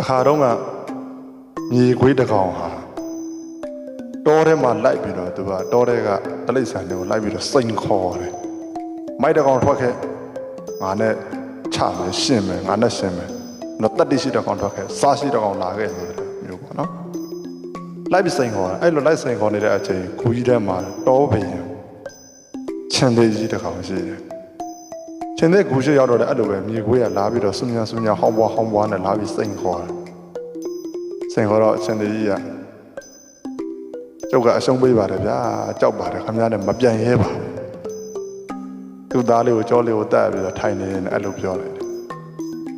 အခါတော့ကမြေခွေးတစ်ကောင်ဟာတောထဲမှာလိုက်ပြီးတော့သူကတောထဲကတလိษံတွေကိုလိုက်ပြီးတော့စိန်ခေါ်တယ်မိုက်တစ်ကောင်ထွက်ခဲ့ငါနဲ့ချမယ်ရှင်းမယ်ငါနဲ့ရှင်းမယ်တော့တက်တိရှိတစ်ကောင်ထွက်ခဲ့စားရှိတစ်ကောင်လာခဲ့ဆိုတဲ့မျိုးပေါ့နော်လိုက်ပြီးစိန်ခေါ်တယ်အဲ့လိုလိုက်စိန်ခေါ်နေတဲ့အချိန်ခူကြီးထဲမှာတောဘရင်ချန်သေးကြီးတစ်ကောင်ရှိတယ် ရှင်တဲ့ဂူရှိရောက်တော့တယ်အဲ့လိုပဲမြေခွေးကလာပြီးတော့ဆုညာဆုညာဟောင်းပွားဟောင်းပွားနဲ့လာပြီးစိန်ခေါ်တယ်စိန်ခေါ်တော့ရှင်တဲ့ကြီးကကျုပ်ကအရှုံးပေးပါတယ်ဗျာကြောက်ပါတယ်ခမရနဲ့မပြန်ရဲပါဘူးသူ့သားလေးကိုကြောလေးကိုတက်ပြီးတော့ထိုင်နေတယ်အဲ့လိုပြောလိုက်တယ်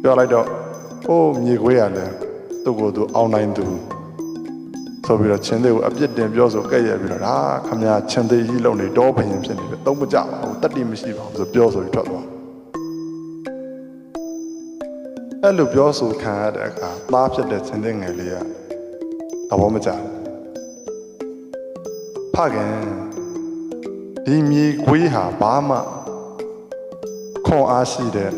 ပြောလိုက်တော့အိုးမြေခွေးကလည်းသူ့ကိုယ်သူအောင်းနိုင်သူဆိုပြီးတော့ချင်းသေးကိုအပြစ်တင်ပြောဆိုကဲ့ရဲ့ပြီးတော့ဒါခမရချင်းသေးကြီးလုံနေတော့ဘယင်ဖြစ်နေတယ်သုံးမကြပါဘူးတတိမရှိပါဘူးဆိုပြောဆိုပြီးထွက်သွား အဲ့လိုပြောဆိုခံရတဲ့အခါသားဖြစ်တဲ့ချင်းတဲ့ငယ်လေးကသဘောမကျဘူးဖခင်ဒီမြေခွေးဟာဘာမှခွန်အားရှိတဲ့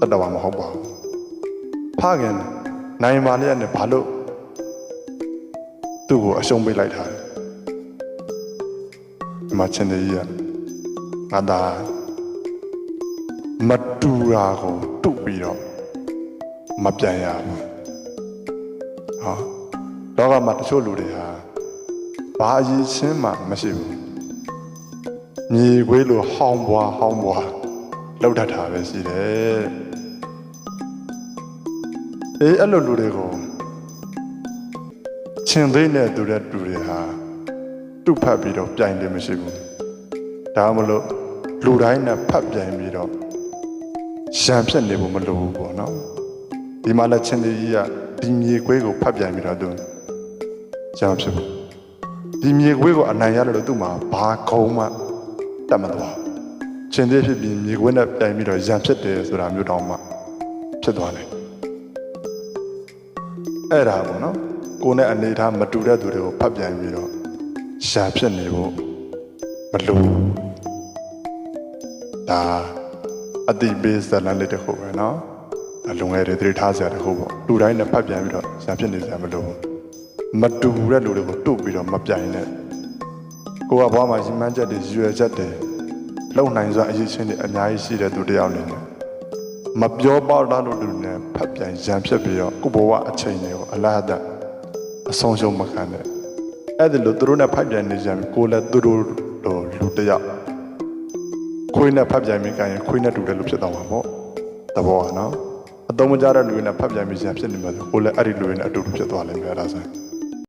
တတဝမဟုတ်ပါဘူးဖခင်နိုင်ပါလျက်နဲ့ဘာလို့သူ့ကိုအရှုံးပေးလိုက်တာလဲဒီမှာချင်းတဲ့ကြီးကငါသား မတူတာကိုတုတ်ပြီးတော့မပြန်ရဘူးဟောလောကမှာတချို့လူတွေဟာဘာအရေးချင်းမှမရှိဘူးမြေခွေးလိုဟောင်းပွားဟောင်းပွားလောက်တတ်တာပဲရှိတယ်အေးအဲ့လိုလူတွေကိုချင်းသေးနဲ့တူတဲ့တူတွေဟာတုတ်ဖတ်ပြီးတော့ပြိုင်တယ်မရှိဘူးဒါမှမလို့လူတိုင်းနဲ့ဖတ်ပြိုင်ပြီးတော့ ရံဖြစ်နေဖို့မလိုဘူးပေါ့နော်ဒီမှာလက်ချင်းကြီးကဒီမြေခွေးကိုဖတ်ပြန်ပြီးတော့သူရံဖြစ်ဖို့ဒီမြေခွေးကိုအနိုင်ရလို့သူ့မှာဘာခုံးမှတတ်မသွားချင်းသေးဖြစ်ပြီးမြေခွေးနဲ့ပြန်ပြီးတော့ရံဖြစ်တယ်ဆိုတာမျိုးတောင်မှဖြစ်သွားတယ်အဲ့ဒါပေါ့နော်ကိုယ်နဲ့အနေထားမတူတဲ့သူတွေကိုဖတ်ပြန်ပြီးတော့ရံဖြစ်နေဖို့မလိုဘူးဒါ အတိပေးဇာတ်လမ်းလေးတစ်ခုပဲเนาะအလုံငယ်တွေသတိထားစရာတစ်ခုပေါ့လူတိုင်းနဲ့ဖတ်ပြန်ပြီးတော့ဇာဖြစ်နေစရာမလိုဘူးမတူတဲ့လူတွေကိုတုတ်ပြီးတော့မပြိုင်နဲ့ကိုကဘွားမှာရည်မှန်းချက်တွေရည်ရွယ်ချက်တွေလုံနိုင်စွာအရေးချင်းတွေအများကြီးရှိတဲ့သူတစ်ယောက်နေတယ်မပြောပေါက်လာလို့လူနဲ့ဖတ်ပြန်ရံဖြစ်ပြီးတော့ကိုဘဝအချိန်တွေကိုအလားတအဆုံးရှုံးမခံနဲ့အဲ့ဒါလို့သူတို့နဲ့ဖတ်ပြန်နေကြပြီကိုလည်းသူတို့လိုလူတစ်ယောက် ခွေးနဲ့ဖတ်ပြိုင်မိကြရင်ခွေးနဲ့တူတယ်လို့ဖြစ်တော့မှာပေါ့သဘောကနော်အတုံးမကြတဲ့လူတွေနဲ့ဖတ်ပြိုင်မိစရာဖြစ်နေမှာဆိုကိုယ်လည်းအဲ့ဒီလူတွေနဲ့အတူတူဖြစ်သွားလိမ့်မယ်အဲ့ဒါဆိုရင်